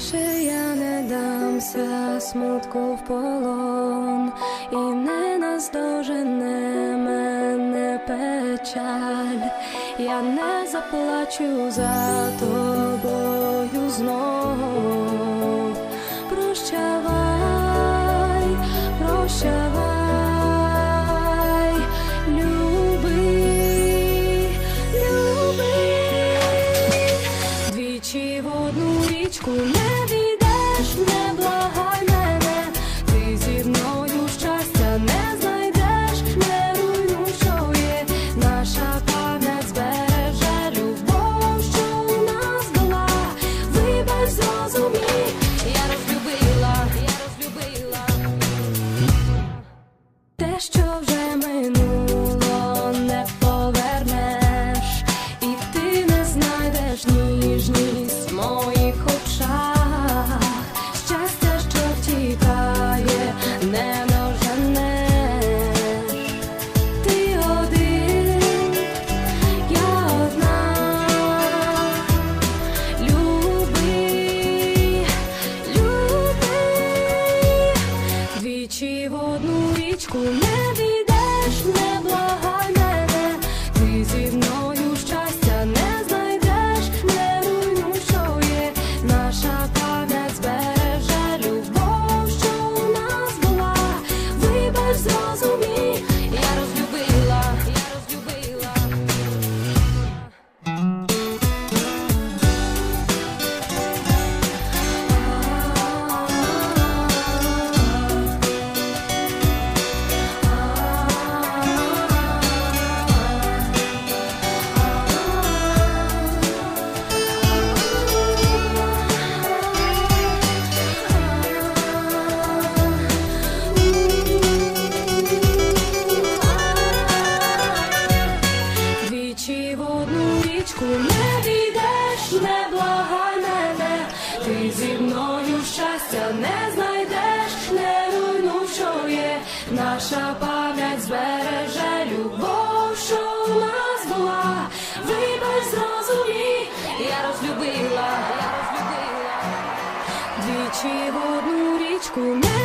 Більше я не дамся смутку в полон, і не наздожене мене печаль, я не заплачу за тобою війдеш, вибач, зрозумій, річку не війдеш, не благай мене, ти зі мною щастя не знайдеш, не руйнуй, що є, наша пам'ять збереже любов, що у нас була, вибач, зрозумій, я розлюбила, я розлюбила, двічі в одну річку. Не